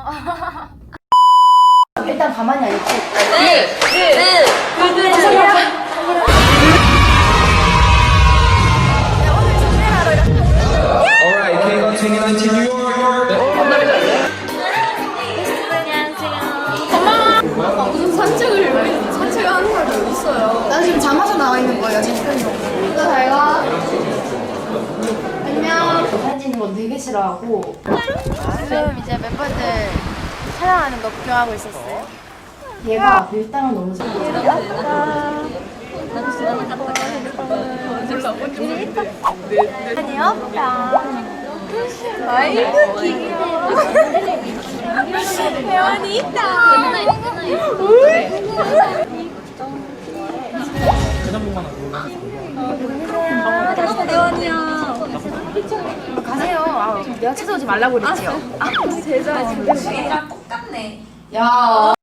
일단 가만히 안 있고 Alright, K-1 2019 New York. 무슨 산책을 여기 산책을 하는 사람이 어디 있어요? 나 지금 잠아서 나와 있는 거예요 지금 너잘 가. 안녕. 사진 찍는 거 되게 싫어하고. 지금 이제 멤버들 촬영하는 거 구경하고 있었어요. 얘가 밀당을 너무 잘해요 아니요. 아이고 귀여워. 혜원이 있다. 가세요. 아, 내가 찾아오지 말라고 그랬지요. 제자. 야